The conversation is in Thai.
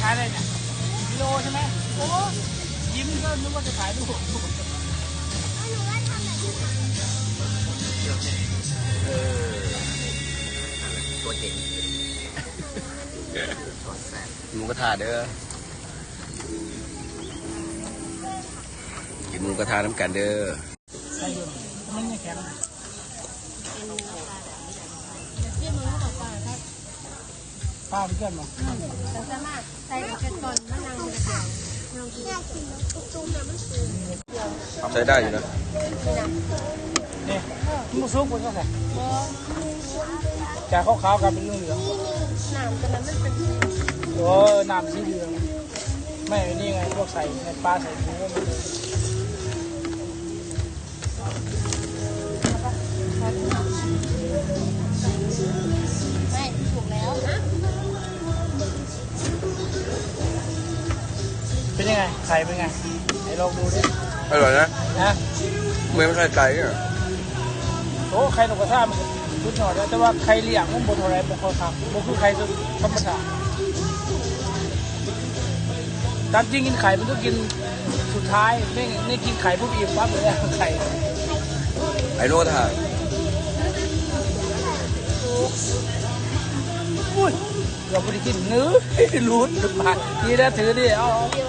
ขายอะไรเนี่ยกิโลใช่ไหมโอ้ยิ้มก็นึกว่าจะขายลูกเออตัวเก่งหมูกระทะเด้อกินหมูกระทะน้ำกันเด้อใช่อยู่ทำไมไม่แข็ง ป้าเป็นเพื่อนมั้งแต่สามารถใส่กันก่อนมะนาวกระเทียมลองกินตุ้มๆนะมันสูงใช้ได้อยู่นะนี่มันซุกมันก็ใส่บ่จากขาวๆกลายเป็นเหลืองน้ำตัวนั้นมันเป็นๆโอ้น้ำสีเหลืองไม่นี่ไงพวกใส่ในปลาใส่ถุงก็มีไม่ งไงไข่เป็นไงไหนลองดูดิอร่อยนะนะไม่ไม่ใช่ไก่เนี่ยโอ้ไข่นกกระทามันรุดหน่อยแล้วแต่ว่าไข่เลี้ยงมันบนอะไรบนคอทำมันคือไข่ธรรมดาตามจริงกินไข่มันต้องกินสุดท้ายไม่ไม่กินไข่ปุ๊บอิ่มปั๊บเลยไข่ไอ้โนกระทะอุ้ยเราไม่ได้กินเนื้อรูดมาทีนะถือดิเอาเอาเดี๋ยว